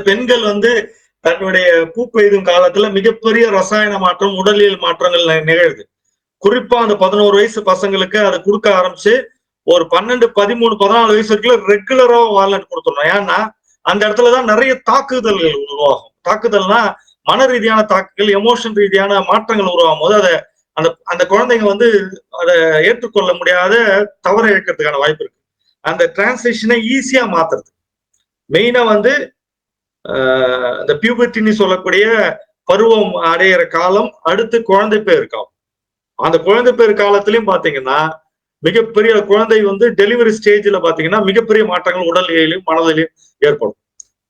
பெண்கள் வந்து தன்னுடைய பூ பெய்தும் காலத்துல மிகப்பெரிய ரசாயன மாற்றம் உடலியல் மாற்றங்கள் நி- நிகழுது. குறிப்பா அந்த பதினோரு வயசு பசங்களுக்கு அதை கொடுக்க ஆரம்பிச்சு ஒரு பன்னெண்டு பதிமூணு பதினாலு வயசு வரைக்கும் ரெகுலரா வால்நட் கொடுத்துடணும். ஏன்னா அந்த இடத்துலதான் நிறைய தாக்குதல்கள் உருவாகும். தாக்குதல்னா மன ரீதியான தாக்குதல் எமோஷன் ரீதியான மாற்றங்கள் உருவாகும் போது அதை அந்த அந்த குழந்தைங்க வந்து அதை ஏற்றுக்கொள்ள முடியாத தவற இழக்கிறதுக்கான வாய்ப்பு இருக்கு. அந்த டிரான்ஸ்லேஷனை ஈஸியா மாத்துறது. மெயினா வந்து இந்த பியூபர்டின்னு சொல்லக்கூடிய பருவம் அடையிற காலம் அடுத்து குழந்தை பேர் காலம். அந்த குழந்தை பேர் காலத்திலயும் பாத்தீங்கன்னா மிகப்பெரிய குழந்தை வந்து டெலிவரி ஸ்டேஜ்ல பாத்தீங்கன்னா மிகப்பெரிய மாற்றங்கள் உடல்நிலையிலும் மனதிலையும் ஏற்படும்.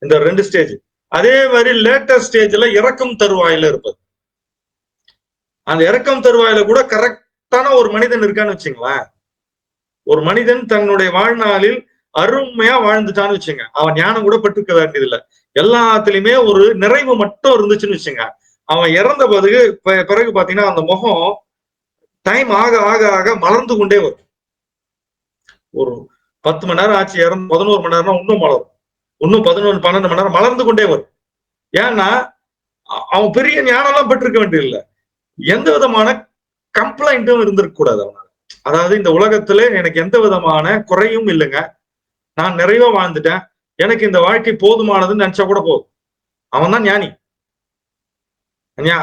இந்த ரெண்டு ஸ்டேஜ் அதே மாதிரி லேட்டர் ஸ்டேஜ்ல இறக்கும் தருவாயில இருப்பது. அந்த இறக்கம் தருவாயில கூட கரெக்டான ஒரு மனிதன் இருக்கான்னு வச்சுங்களேன். ஒரு மனிதன் தன்னுடைய வாழ்நாளில் அருமையா வாழ்ந்துட்டான்னு வச்சுங்க. அவன் ஞானம் கூட பெற்றுக்க வேண்டியதில்லை. எல்லாத்துலயுமே ஒரு நிறைவு மட்டும் இருந்துச்சுன்னு வச்சுங்க. அவன் இறந்த பிறகு பிறகு பாத்தீங்கன்னா அந்த முகம் டைம் ஆக ஆக ஆக மலர்ந்து கொண்டே வரும். ஒரு பத்து மணி நேரம் ஆச்சு இறந்து பதினோரு மணி நேரம்னா இன்னும் மலரும். இன்னும் பதினொன்று பன்னெண்டு மணி நேரம் மலர்ந்து கொண்டே வரும். ஏன்னா அவன் பெரிய ஞானம்லாம் பெற்றிருக்க வேண்டியதில்லை. எந்த விதமான கம்ப்ளைண்ட்டும் இருந்திருக்க கூடாது அவனால. அதாவது இந்த உலகத்துல எனக்கு எந்த விதமான குறையும் இல்லைங்க. நான் நிறைவா வாழ்ந்துட்டேன். எனக்கு இந்த வாழ்க்கை போதுமானதுன்னு நினைச்சா கூட போதும். அவன் தான் ஞானி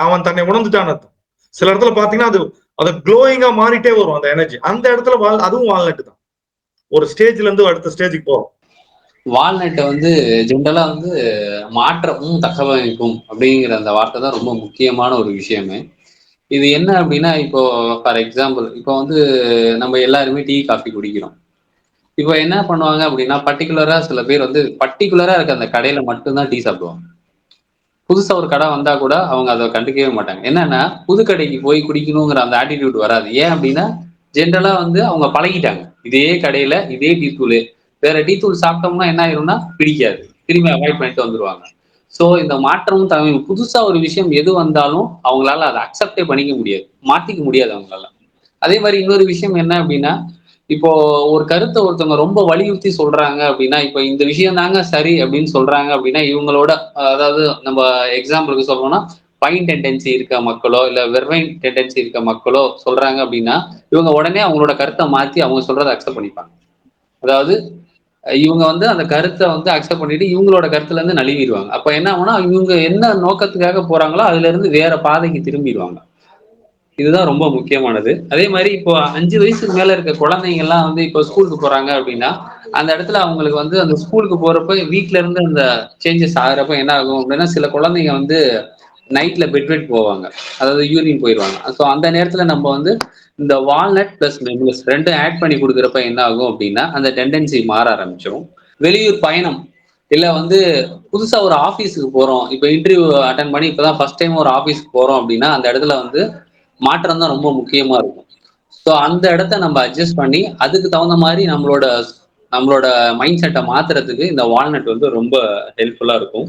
அவன் தன்னை உணர்ந்துட்டான் அர்த்தம். சில இடத்துல பாத்தீங்கன்னா அது அது க்ளோயிங்கா மாறிட்டே வரும் அந்த எனர்ஜி அந்த இடத்துல வாழ் அதுவும் வாழ்நட்டு தான். ஒரு ஸ்டேஜ்ல இருந்து அடுத்த ஸ்டேஜுக்கு போறோம். வால்நட்டை வந்து ஜென்ரலா வந்து மாற்றமும் தகவமைப்பும் அப்படிங்கிற அந்த வார்த்தை தான் ரொம்ப முக்கியமான ஒரு விஷயமே. இது என்ன அப்படின்னா இப்போ ஃபார் எக்ஸாம்பிள் இப்போ வந்து நம்ம எல்லாருமே டீ காஃபி குடிக்கிறோம். இப்போ என்ன பண்ணுவாங்க அப்படின்னா பர்டிகுலரா சில பேர் வந்து பர்டிகுலரா இருக்க அந்த கடையில மட்டும்தான் டீ சாப்பிடுவாங்க. புதுசா ஒரு கடை வந்தா கூட அவங்க அதை கண்டுக்கவே மாட்டாங்க. என்னன்னா புது கடைக்கு போய் குடிக்கணுங்கிற அந்த ஆட்டிடியூட் வராது. ஏன் அப்படின்னா ஜென்ரலா வந்து அவங்க பழகிட்டாங்க. இதே கடையில இதே டீ தூள். வேற டீ தூள் சாப்பிட்டோம்னா என்ன ஆயிரும்னா பிடிக்காது. திரும்பி அவாய்ட் பண்ணிட்டு வந்துருவாங்க. ஸோ இந்த மாற்றமும் தமிழ் புதுசா ஒரு விஷயம் எது வந்தாலும் அவங்களால அதை அக்செப்டே பண்ணிக்க முடியாது. மாத்திக்க முடியாது அவங்களால. அதே மாதிரி இன்னொரு விஷயம் என்ன அப்படின்னா இப்போ ஒரு கருத்தை ஒருத்தவங்க ரொம்ப வலியுறுத்தி சொல்றாங்க அப்படின்னா இப்போ இந்த விஷயம் தாங்க சரி அப்படின்னு சொல்றாங்க அப்படின்னா இவங்களோட அதாவது நம்ம எக்ஸாம்பிளுக்கு சொல்லணும்னா பைன் டெண்டன்சி இருக்க மக்களோ இல்ல வெர்வைன் டெண்டன்சி இருக்க மக்களோ சொல்றாங்க அப்படின்னா இவங்க உடனே அவங்களோட கருத்தை மாத்தி அவங்க சொல்றதை அக்செப்ட் பண்ணிப்பாங்க. அதாவது இவங்க வந்து அந்த கருத்தை வந்து அக்செப்ட் பண்ணிட்டு இவங்களோட கருத்துல இருந்து நழுவிடுவாங்க. அப்ப என்ன ஆகும்னா இவங்க என்ன நோக்கத்துக்காக போறாங்களோ அதுல இருந்து வேற பாதைக்கு திரும்பிடுவாங்க. இதுதான் ரொம்ப முக்கியமானது. அதே மாதிரி இப்போ அஞ்சு வயசுக்கு மேல இருக்க குழந்தைங்க எல்லாம் வந்து இப்போ ஸ்கூலுக்கு போறாங்க அப்படின்னா அந்த இடத்துல அவங்களுக்கு வந்து அந்த ஸ்கூலுக்கு போறப்ப வீட்ல இருந்து அந்த சேஞ்சஸ் ஆகுறப்ப என்ன ஆகும் அப்படின்னா சில குழந்தைங்க வந்து நைட்ல பெட்வெட் போவாங்க. அதாவது யூரின் போயிடுவாங்க ஸோ அந்த நேரத்துல நம்ம வந்து இந்த வால்நட் பிளஸ் மெம்பர்ஸ் ரெண்டும் ஆட் பண்ணி கொடுக்குறப்ப என்ன ஆகும் அப்படின்னா அந்த டெண்டன்சி மாற ஆரம்பிச்சிடும் வெளியூர் பயணம் இல்ல வந்து புதுசா ஒரு ஆபீஸுக்கு போறோம். இப்போ இன்டர்வியூ அட்டன் பண்ணி இப்பதான் ஃபர்ஸ்ட் டைம் ஒரு ஆபீஸ்க்கு போறோம் அப்படின்னா அந்த இடத்துல வந்து மாற்றம் தான் ரொம்ப முக்கியமா இருக்கும். ஸோ அந்த இடத்த நம்ம அட்ஜஸ்ட் பண்ணி அதுக்கு தகுந்த மாதிரி நம்மளோட நம்மளோட மைண்ட் செட்டை மாத்துறதுக்கு இந்த வால்நட் வந்து ரொம்ப ஹெல்ப்ஃபுல்லா இருக்கும்.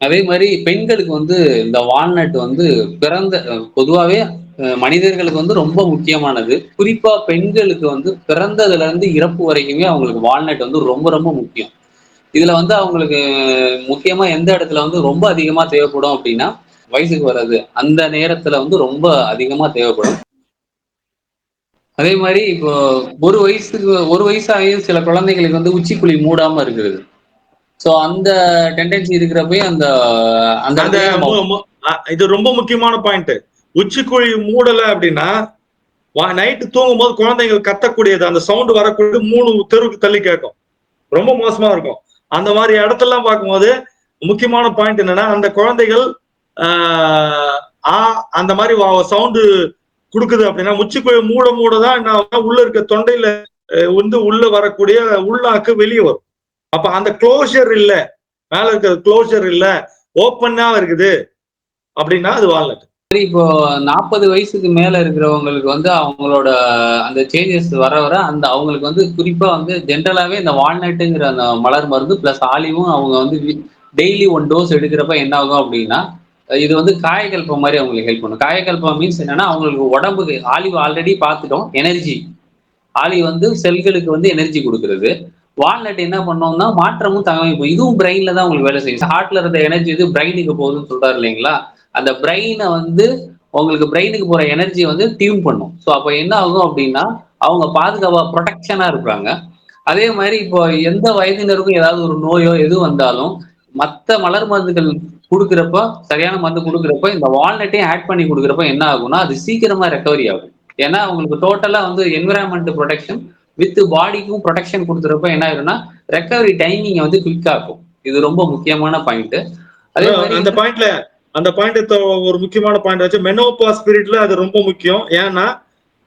அதே மாதிரி பெண்களுக்கு வந்து இந்த வால்நட் வந்து பிறந்த பொதுவாகவே மனிதர்களுக்கு வந்து ரொம்ப முக்கியமானது. குறிப்பா பெண்களுக்கு வந்து பிறந்ததுல இருந்து இறப்பு வரைக்குமே அவங்களுக்கு வால்நட் வந்து ரொம்ப ரொம்ப முக்கியம். இதுல வந்து அவங்களுக்கு முக்கியமா எந்த இடத்துல வந்து ரொம்ப அதிகமா தேவைப்படும் அப்படின்னா வயசுக்கு வர்றது அந்த நேரத்துல வந்து ரொம்ப அதிகமா தேவைப்படும். அதே மாதிரி இப்போ ஒரு வயசுக்கு ஒரு வயசாகியும் சில குழந்தைகளுக்கு வந்து உச்சிக்குழி மூடாம இருக்குது சோ அந்த டெண்டன்சி இருக்கிறப்பே அந்த அந்த இது ரொம்ப முக்கியமான பாயிண்ட் உச்சிக்குழி மூடல அப்படின்னா நைட்டு தூங்கும் போது குழந்தைகள் கத்தக்கூடியது அந்த சவுண்ட் வரக்கூடிய மூணு தெருவுக்கு தள்ளி கேட்கும். ரொம்ப மோசமா இருக்கும். அந்த மாதிரி இடத்தெல்லாம் பார்க்கும்போது முக்கியமான பாயிண்ட் என்னன்னா அந்த குழந்தைகள் ஆ அந்த மாதிரி சவுண்டு கொடுக்குது அப்படின்னா முச்சு மூட மூட தான் என்ன உள்ள இருக்க தொண்டையில வந்து உள்ள வரக்கூடிய உள்நாக்கு வெளியே வரும். அப்ப அந்த க்ளோஷர் இல்ல. மேல இருக்கிற க்ளோஷர் இல்ல. ஓப்பனா இருக்குது. அப்படின்னா அது வால்நட் இப்போ நாற்பது வயசுக்கு மேல இருக்கிறவங்களுக்கு வந்து அவங்களோட அந்த சேஞ்சஸ் வர வர அந்த அவங்களுக்கு வந்து குறிப்பா வந்து ஜென்ரலாவே இந்த வால்நட்டுங்கிற அந்த மலர் மருந்து பிளஸ் ஆலிவும் அவங்க வந்து டெய்லி ஒன் டோஸ் எடுக்கிறப்ப என்ன ஆகும் அப்படின்னா இது வந்து காயக்கல்பம் மாதிரி அவங்களுக்கு ஹெல்ப் பண்ணும். காயக்கல்பம் மீன்ஸ் என்னன்னா அவங்களுக்கு உடம்புக்கு ஆலிவ் ஆல்ரெடி பார்த்துட்டோம் எனர்ஜி ஆலிவ் வந்து செல்களுக்கு வந்து எனர்ஜி கொடுக்கறது. வால்நட் என்ன பண்ணோம்னா மாற்றமும் தகவல் இதுவும் பிரெயின்ல தான் உங்களுக்கு வேலை செய்யும். ஹார்ட்ல இருந்த எனர்ஜி இது பிரெயினுக்கு போகுதுன்னு சொல்றாரு இல்லைங்களா? அந்த பிரெயினை வந்து உங்களுக்கு பிரெயினுக்கு போற எனர்ஜியை வந்து டியூன் பண்ணும். ஸோ அப்போ என்ன ஆகும் அப்படின்னா அவங்க பாதுகாப்பா ப்ரொடெக்ஷனா இருக்கிறாங்க அதே மாதிரி இப்போ எந்த வயதினருக்கும் ஏதாவது ஒரு நோயோ எது வந்தாலும் மற்ற மலர் மருந்துகள் கொடுக்குறப்ப சரியான மருந்து கொடுக்குறப்ப இந்த வால்நட்டையும் ஆட் பண்ணி கொடுக்குறப்ப என்ன ஆகும்னா அது சீக்கிரமா ரெக்கவரி ஆகும். ஏன்னா உங்களுக்கு டோட்டலா வந்து என்விரான்மெண்ட் ப்ரொடெக்ஷன் வித் பாடிக்கும் ப்ரொடெக்ஷன் கொடுக்குறப்ப என்ன ஆகுதுன்னா ரெக்கவரி டைமிங் வந்து குவிக் ஆகும். இது ரொம்ப முக்கியமான பாயிண்ட் அதே மாதிரி அந்த பாயிண்ட்ல அந்த பாயிண்ட் ஒரு முக்கியமான பாயிண்ட் வச்சு மெனோபா ஸ்பிரிட்ல அது ரொம்ப முக்கியம். ஏன்னா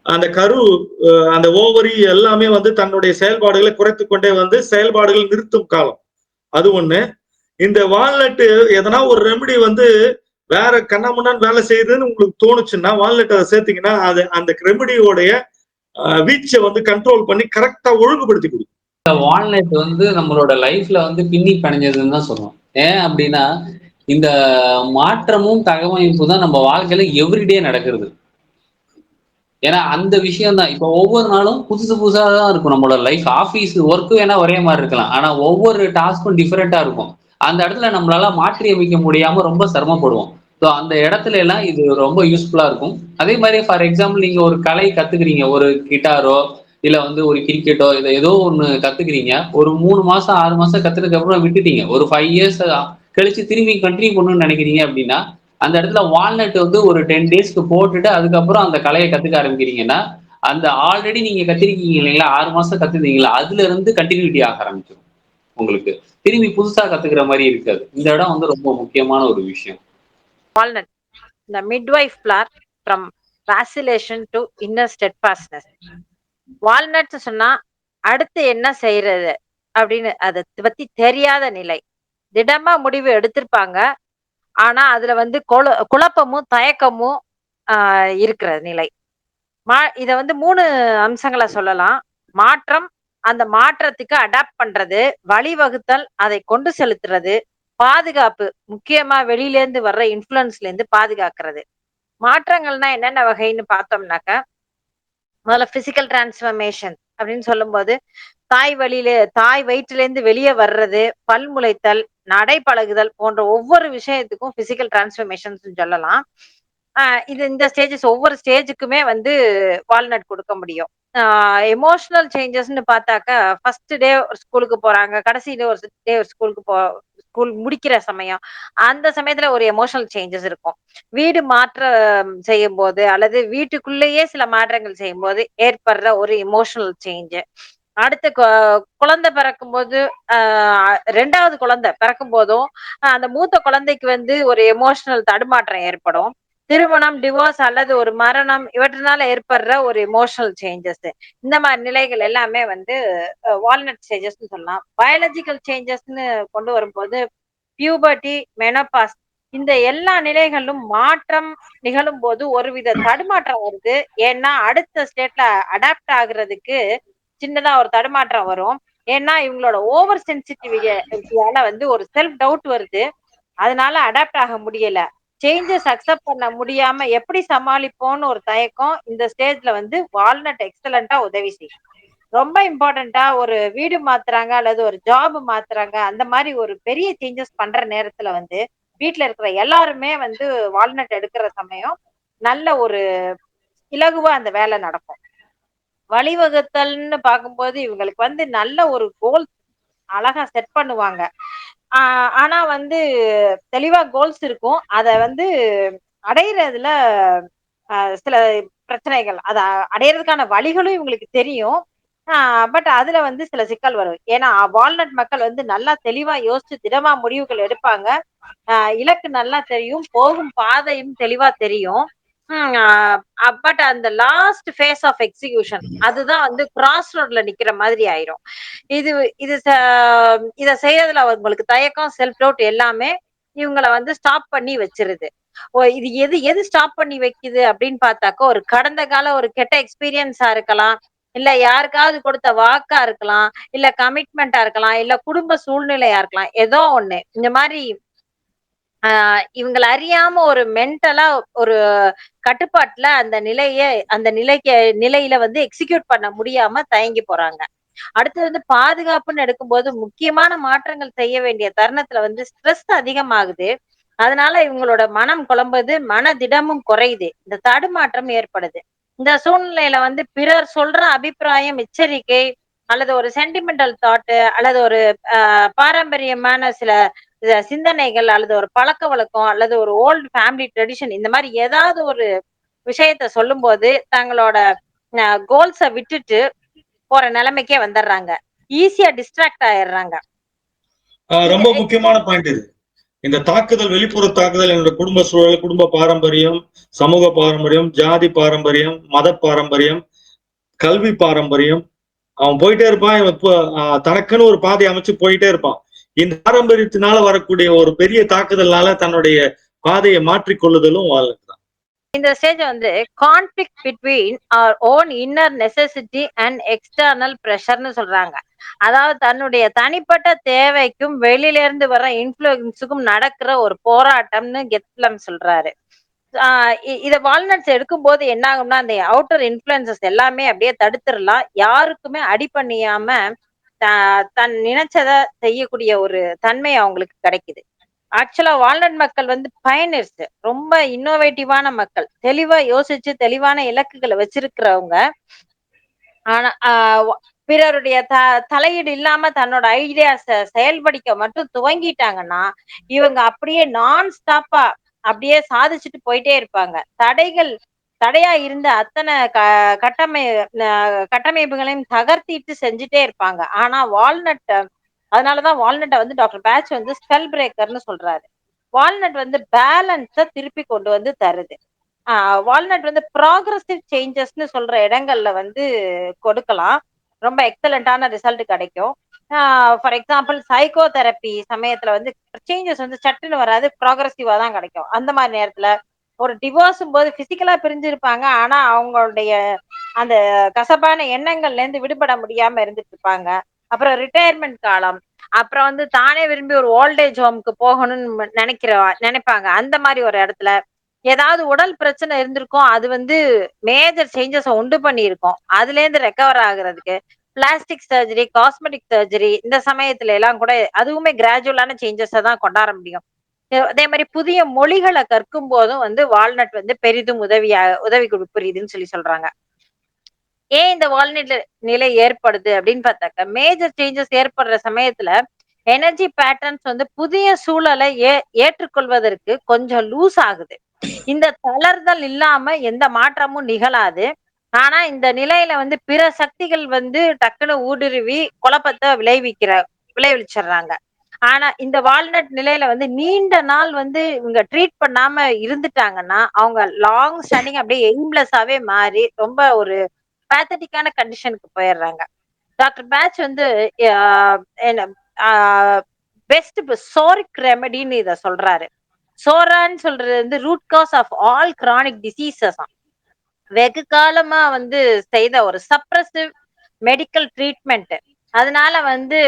அந்த கரு அந்த ஓவரி எல்லாமே வந்து தன்னுடைய செயல்பாடுகளை குறைத்து கொண்டே வந்து செயல்பாடுகள் நிறுத்தும் காலம். அது ஒண்ணு. இந்த வால்நட் எதனா ஒரு ரெமெடி வந்து வேற கண்ணாமுன்னான்னு வேலை செய்யுதுன்னு உங்களுக்கு தோணுச்சுன்னா வால்நட் அதை சேர்த்தீங்கன்னா அது அந்த ரெமெடியோடைய வீச்சை வந்து கண்ட்ரோல் பண்ணி கரெக்டா ஒழுங்குபடுத்தி கொடுக்கும். வால்நட் வந்து நம்மளோட லைஃப்ல வந்து பின்னி பிணைஞ்சதுன்னு தான் சொல்லுவோம் ஏன் அப்படின்னா இந்த மாற்றமும் தகவமைப்பு தான் நம்ம வாழ்க்கையில எவ்ரிடே நடக்கிறது. ஏன்னா அந்த விஷயம் தான். இப்போ ஒவ்வொரு நாளும் புதுசு புதுசா தான் இருக்கும் நம்மளோட லைஃப் ஆஃபீஸ் ஒர்க்கு வேணா ஒரே மாதிரி இருக்கலாம். ஆனா ஒவ்வொரு டாஸ்க்கும் டிஃபரெண்டா இருக்கும். அந்த இடத்துல நம்மளால மாற்றி அமைக்க முடியாம ரொம்ப சிரமப்படுவோம். ஸோ அந்த இடத்துல எல்லாம் இது ரொம்ப யூஸ்ஃபுல்லா இருக்கும். அதே மாதிரி ஃபார் எக்ஸாம்பிள் நீங்க ஒரு கலை கத்துக்கிறீங்க. ஒரு கிட்டாரோ இல்ல வந்து ஒரு கிரிக்கெட்டோ இதை ஏதோ ஒன்று கத்துக்கிறீங்க. ஒரு மூணு மாசம் ஆறு மாசம் கத்துறதுக்கு அப்புறம் விட்டுட்டீங்க. ஒரு ஃபைவ் இயர்ஸ் கழிச்சு திரும்பி கண்டினியூ பண்ணணும்னு நினைக்கிறீங்க அப்படின்னா அந்த இடத்துல வால்நட் வந்து ஒரு டென் டேஸ்க்கு போட்டுட்டு அதுக்கப்புறம் அந்த கலையை கத்துக்க ஆரம்பிக்கிறீங்கன்னா அந்த ஆல்ரெடி நீங்க கத்திருக்கீங்க இல்லைங்களா ஆறு மாசம் கத்துருந்தீங்களா அதுல இருந்து கண்டினியூட்டி ஆக ஆரம்பிச்சிடும் உங்களுக்கு. திரும்பி புதுசா கத்துக்கிற மாதிரி இருக்காது. இந்த இடம் வந்து ரொம்ப முக்கியமான ஒரு விஷயம். இந்த the midwife flower from vacillation to inner steadfastness. Walnuts சொன்னா அடுத்து என்ன செய்யறது அப்படின்னு அதை பத்தி தெரியாத நிலை. திடமா முடிவு எடுத்திருப்பாங்க. ஆனா அதுல வந்து குழ குழப்பமும் தயக்கமும் ஆஹ் இருக்கிற நிலை. மா இத வந்து மூணு அம்சங்களை சொல்லலாம். மாற்றம் அந்த மாற்றத்துக்கு அடாப்ட் பண்றது வழிவகுத்தல் அதை கொண்டு செலுத்துறது பாதுகாப்பு முக்கியமா வெளியிலேருந்து வர்ற இன்ஃபுளுன்ஸ்ல இருந்து பாதுகாக்கிறது. மாற்றங்கள்னா என்னென்ன வகைன்னு பார்த்தோம்னாக்க முதல்ல பிசிக்கல் டிரான்ஸ்ஃபர்மேஷன் அப்படின்னு சொல்லும்போது தாய் வழியில தாய் வயிற்றுல இருந்து வெளியே வர்றது பல் முளைத்தல் நடை பழகுதல் போன்ற ஒவ்வொரு விஷயத்துக்கும் பிசிக்கல் டிரான்ஸ்ஃபர்மேஷன் சொல்லலாம். ஆஹ் இது இந்த ஸ்டேஜஸ் ஒவ்வொரு ஸ்டேஜுக்குமே வந்து வால்நட் கொடுக்க முடியும். எமோஷனல் சேஞ்சஸ்ன்னு பார்த்தாக்க ஃபர்ஸ்ட் டே ஒரு ஸ்கூலுக்கு போறாங்க. கடைசி டே ஒரு டே ஸ்கூலுக்கு போ ஸ்கூல் முடிக்கிற சமயம். அந்த சமயத்துல ஒரு எமோஷனல் சேஞ்சஸ் இருக்கும். வீடு மாற்றம் செய்யும் போது அல்லது வீட்டுக்குள்ளேயே சில மாற்றங்கள் செய்யும் போது ஏற்படுற ஒரு எமோஷனல் சேஞ்ச் அடுத்த கு- குழந்தை பிறக்கும் போது ஆஹ் ரெண்டாவது குழந்தை பிறக்கும் போதும் அந்த மூத்த குழந்தைக்கு வந்து ஒரு எமோஷனல் தடுமாற்றம் ஏற்படும். திருமணம் டிவோர்ஸ் அல்லது ஒரு மரணம் இவற்றினால ஏற்படுற ஒரு எமோஷனல் சேஞ்சஸ் இந்த மாதிரி நிலைகள் எல்லாமே வந்து வால்நட் ஸ்டேஜஸ் சொல்லலாம். பயாலஜிக்கல் சேஞ்சஸ்னு கொண்டு வரும்போது பியூபர்ட்டி மெனோபாஸ் இந்த எல்லா நிலைகளிலும் மாற்றம் நிகழும் போது ஒரு வித தடுமாற்றம் வருது. ஏன்னா அடுத்த ஸ்டேட்ல அடாப்ட் ஆகுறதுக்கு சின்னதா ஒரு தடுமாற்றம் வரும். ஏன்னா இவங்களோட ஓவர் சென்சிட்டிவிட்டியால வந்து ஒரு செல்ஃப் டவுட் வருது. அதனால அடாப்ட் ஆக முடியல. சேஞ்சஸ் அக்செப்ட் பண்ண முடியாம எப்படி சமாளிப்போம்னு ஒரு தயக்கம் இந்த ஸ்டேஜ்ல வந்து வால்நட் எக்ஸலண்டா உதவி செய்யும். ரொம்ப இம்பார்ட்டண்டா ஒரு வீடு மாத்துறாங்க அல்லது ஒரு ஜாப் மாத்துறாங்க அந்த மாதிரி ஒரு பெரிய சேஞ்சஸ் பண்ற நேரத்துல வந்து வீட்டுல இருக்கிற எல்லாருமே வந்து வால்நட் எடுக்கிற சமயம் நல்ல ஒரு இலகுவா அந்த வேலை நடக்கும். வழிவகுத்தல்னு பார்க்கும்போது இவங்களுக்கு வந்து நல்ல ஒரு கோல் அழகா செட் பண்ணுவாங்க. ஆனா வந்து தெளிவா கோல்ஸ் இருக்கும். அத வந்து அடையிறதுல ஆஹ் சில பிரச்சனைகள். அத அடையிறதுக்கான வழிகளும் இவங்களுக்கு தெரியும். பட் அதுல வந்து சில சிக்கல் வரும். ஏன்னா வால்நட் மக்கள் வந்து நல்லா தெளிவா யோசிச்சு திடமா முடிவுகள் எடுப்பாங்க. இலக்கு நல்லா தெரியும். போகும் பாதையும் தெளிவா தெரியும். பட் அந்த லாஸ்ட் ஃபேஸ் ஆஃப் எக்ஸிகியூஷன் அதுதான் வந்து கிராஸ் ரோட்ல நிக்கிற மாதிரி ஆயிரும். இது இது இத செய்யறதுல அவங்களுக்கு தயக்கம் செல்ஃப் டவுட் எல்லாமே இவங்களை வந்து ஸ்டாப் பண்ணி வச்சிருது. ஓ இது எது எது ஸ்டாப் பண்ணி வைக்குது அப்படின்னு பார்த்தாக்கா ஒரு கடந்த கால ஒரு கெட்ட எக்ஸ்பீரியன்ஸா இருக்கலாம் இல்ல யாருக்காவது கொடுத்த வாக்கா இருக்கலாம் இல்ல கமிட்மெண்டா இருக்கலாம் இல்ல குடும்ப சூழ்நிலையா இருக்கலாம் ஏதோ ஒண்ணு. இந்த மாதிரி ஆஹ் இவங்களை அறியாம ஒரு மென்டலா ஒரு கட்டுப்பாட்டுல அந்த நிலைய அந்த நிலைக்கு நிலையில வந்து எக்ஸிக்யூட் பண்ண முடியாம தயங்கி போறாங்க. அடுத்து வந்து பாதுகாப்புன்னு எடுக்கும்போது முக்கியமான மாற்றங்கள் செய்ய வேண்டிய தருணத்துல வந்து ஸ்ட்ரெஸ் அதிகமாகுது. அதனால இவங்களோட மனம் குழம்புது மனதிடமும் குறையுது. இந்த தடுமாற்றம் ஏற்படுது. இந்த சூழ்நிலையில வந்து பிறர் சொல்ற அபிப்பிராயம் எச்சரிக்கை அல்லது ஒரு சென்டிமெண்டல் தாட் அல்லது ஒரு ஆஹ் பாரம்பரியமான சில சிந்தனைகள் அல்லது ஒரு பழக்க வழக்கம் அல்லது ஒரு ஓல்டு ஃபேமிலி ட்ரெடிஷன் இந்த மாதிரி ஏதாவது ஒரு விஷயத்த சொல்லும் போது தங்களோட கோல்ஸை விட்டுட்டு போற நிலைமைக்கே வந்துடுறாங்க ஈஸியா டிஸ்ட்ராக்ட் ஆயிடுறாங்க ரொம்ப முக்கியமான பாயிண்ட் இது. இந்த தாக்குதல் வெளிப்புற தாக்குதல் என்னோட குடும்ப சூழல் குடும்ப பாரம்பரியம் சமூக பாரம்பரியம் ஜாதி பாரம்பரியம் மத பாரம்பரியம் கல்வி பாரம்பரியம் அவன் போயிட்டே இருப்பான் இவன் இப்போ, ஆஹ் தனக்குன்னு ஒரு பாதை அமைச்சு போயிட்டே இருப்பான். இந்த பாரம்பரியத்தினால வரக்கூடிய ஒரு பெரிய தாக்குதல்னால தன்னுடைய பாதையை மாற்றிக்கொள்ளுதலும் வாழ்க்கை தான் இந்த ஸ்டேஜ் வந்து conflict between our own inner necessity and external ப்ரெஷர்னு சொல்றாங்க. அதாவது தன்னுடைய தனிப்பட்ட தேவைக்கும் வெளியில இருந்து வர இன்ஃபுளுன்ஸுக்கும் நடக்கிற ஒரு போராட்டம்னு கெத்லம் சொல்றாரு. ஆஹ் இத வால்நட்ஸ் எடுக்கும்போது என்ன ஆகும்னா அந்த அவுட்டர் இன்ஃபுளுசஸ் எல்லாமே அப்படியே தடுத்துடலாம். யாருக்குமே அடி பண்ணியாம தன் நினைச்சத செய்யக்கூடிய ஒரு தன்மை அவங்களுக்கு கிடைக்குது. ஆக்சுவலா வால்நட் மக்கள் வந்து பயனர்ஸ் ரொம்ப இன்னோவேட்டிவான மக்கள். தெளிவா யோசிச்சு தெளிவான இலக்குகளை வச்சிருக்கிறவங்க. ஆனா ஆஹ் பிறருடைய த தலையீடு இல்லாம தன்னோட ஐடியாஸ செயல்படிக்க மட்டும் துவங்கிட்டாங்கன்னா இவங்க அப்படியே நான் ஸ்டாப்பா அப்படியே சாதிச்சுட்டு போயிட்டே இருப்பாங்க. தடைகள் தடையா இருந்த அத்தனை க கட்டமை கட்டமைப்புகளையும் தகர்த்திட்டு செஞ்சுட்டே இருப்பாங்க. ஆனா வால்நட் அதனாலதான் வால்நட்டை வந்து டாக்டர் பேட்ச் வந்து ஸ்பெல் பிரேக்கர்னு சொல்றாரு. வால்நட் வந்து பேலன்ஸை திருப்பி கொண்டு வந்து தருது. வால்நட் வந்து ப்ராக்ரஸிவ் சேஞ்சஸ்னு சொல்ற இடங்கள்ல வந்து கொடுக்கலாம். ரொம்ப எக்ஸலண்டான ரிசல்ட் கிடைக்கும். ஃபார் எக்ஸாம்பிள் சைக்கோ தெரப்பி சமயத்துல வந்து சேஞ்சஸ் வந்து சட்டுன்னு வராது ப்ராக்ரஸிவா தான் கிடைக்கும். அந்த மாதிரி நேரத்துல ஒரு டிவோர்ஸும் போது பிசிக்கலா பிரிஞ்சிருப்பாங்க. ஆனா அவங்களுடைய அந்த கசப்பான எண்ணங்கள்ல இருந்து விடுபட முடியாம இருந்துட்டு இருப்பாங்க அப்புறம் ரிட்டையர்மெண்ட் காலம். அப்புறம் வந்து தானே விரும்பி ஒரு ஓல்டேஜ் ஹோம்க்கு போகணும்னு நினைக்கிற நினைப்பாங்க. அந்த மாதிரி ஒரு இடத்துல ஏதாவது உடல் பிரச்சனை இருந்திருக்கும். அது வந்து மேஜர் சேஞ்சஸ் உண்டு பண்ணியிருக்கோம். அதுல இருந்து ரெக்கவர் ஆகுறதுக்கு பிளாஸ்டிக் சர்ஜரி காஸ்மெட்டிக் சர்ஜரி இந்த சமயத்துல எல்லாம் கூட அதுவுமே கிராஜுவலான சேஞ்சஸை தான் கொண்டாட முடியும். அதே மாதிரி புதிய மொழிகளை கற்கும் போதும் வந்து வால்நட் வந்து பெரிதும் உதவியா உதவி புரியுதுன்னு சொல்லி சொல்றாங்க. ஏன் இந்த வால்நட் நிலை ஏற்படுது அப்படின்னு பார்த்தாக்க மேஜர் சேஞ்சஸ் ஏற்படுற சமயத்துல எனர்ஜி பேட்டர்ன்ஸ் வந்து புதிய சூழலை ஏ ஏற்றுக்கொள்வதற்கு கொஞ்சம் லூஸ் ஆகுது. இந்த தளர்தல் இல்லாம எந்த மாற்றமும் நிகழாது. ஆனா இந்த நிலையில வந்து பிற சக்திகள் வந்து டக்குன்னு ஊடுருவி குழப்பத்தை விளைவிக்கிற விளைவிச்சிடுறாங்க. ஆனா இந்த வால்நட் நிலையில வந்து நீண்ட நாள் வந்து இவங்க ட்ரீட் பண்ணாம இருந்துட்டாங்கன்னா அவங்க லாங் ஸ்டாண்டிங் அப்படியே எய்ம்லெஸ்ஸாவே மாறி ரொம்ப ஒரு பேத்தட்டிக்கான கண்டிஷனுக்கு போயிடுறாங்க. டாக்டர் பேட்ச் வந்து ஆஹ் என்ன பெஸ்ட் சோரிக் ரெமடின்னு இத சொல்றாரு. சோரான்னு சொல்றது வந்து root cause of all chronic diseases வெகு காலமா வந்து செய்த ஒரு சப்ரசிவ் மெடிக்கல் ட்ரீட்மெண்ட் அதனால வந்து